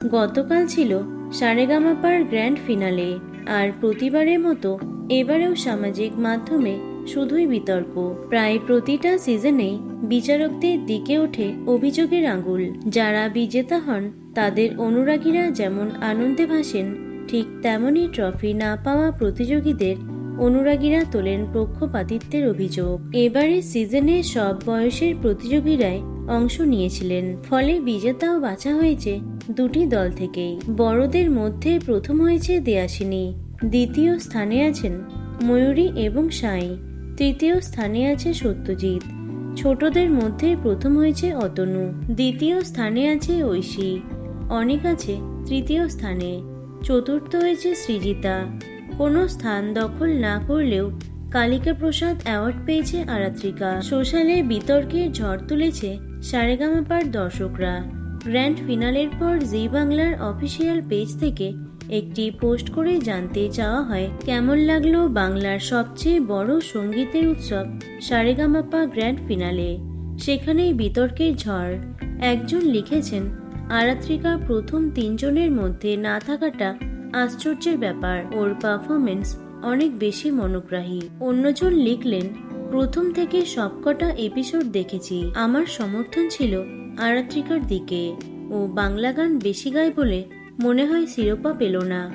গতকাল ছিল সারেগামাপার grand finale আর প্রতিবারের মতো এবারেও সামাজিক মাধ্যমে শুধুই বিতর্ক। প্রায় প্রতিটা সিজনেই বিচারকদের দিকে ওঠে অভিযোগের আঙুল। যারা বিজেতা হন, তাদের অনুরাগীরা যেমন আনন্দে ভাসেন, ঠিক তেমনই ট্রফি না পাওয়া প্রতিযোগীদের অনুরাগীরা তোলেন পক্ষপাতিত্বের অভিযোগ। এবারে সিজনে সব বয়সের প্রতিযোগীরাই অংশ নিয়েছিলেন। ফলে বিজেতাও বাছা হয়েছে দুটি দল থেকেই। বড়দের মধ্যে প্রথম হয়েছে দেয়াসিনী দ্বিতীয় স্থানে আছেন ময়ূরী এবং সাই, তৃতীয় স্থানে আছে সত্যজিৎ, ছোটদের মধ্যে প্রথম হয়েছে অতনু, দ্বিতীয় স্থানে আছে ঐশী, অনেক আছে তৃতীয় স্থানে, চতুর্থ হয়েছে সৃজিতা। কোনো স্থান দখল না করলেও কালিকা প্রসাদ অ্যাওয়ার্ড পেয়েছে আরাত্রিকা। সোশ্যালে বিতর্কের ঝড় তুলেছে সারেগামাপার দর্শকরা। গ্র্যান্ড ফিনালের পর জি বাংলার অফিসিয়াল পেজ থেকে একটি পোস্ট করে জানতে চাওয়া হয়, কেমন লাগল বাংলার সবচেয়ে বড় সঙ্গীতের উৎসব সারেগামাপা গ্র্যান্ড ফিনালে? সেখানেই বিতর্কের ঝড়। একজন লিখেছেন, আরাত্রিকা প্রথম তিনজনের মধ্যে না থাকাটা আশ্চর্যের ব্যাপার। ওর পারফরমেন্স অনেক বেশি মনোগ্রাহী। অন্যজন লিখলেন প্রথম থেকে সবকটা এপিসোড দেখেছি। আমার সমর্থন ছিল আরাত্রিকার দিকে। ও বাংলা গান বেশি গায় বলে মনে হয় শিরোপা পেল না।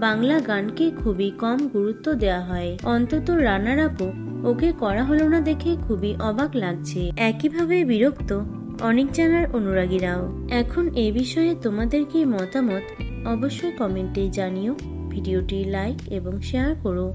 বাংলা গানকে খুবই কম গুরুত্ব দেওয়া হয়। অন্তত রানার আপও ওকে করা হলো না দেখে খুবই অবাক লাগছে। একইভাবে বিরক্ত অনেক জানার অনুরাগীরাও। এখন এ বিষয়ে তোমাদের কি মতামত অবশ্যই কমেন্টে জানিও। ভিডিওটি লাইক এবং শেয়ার করো।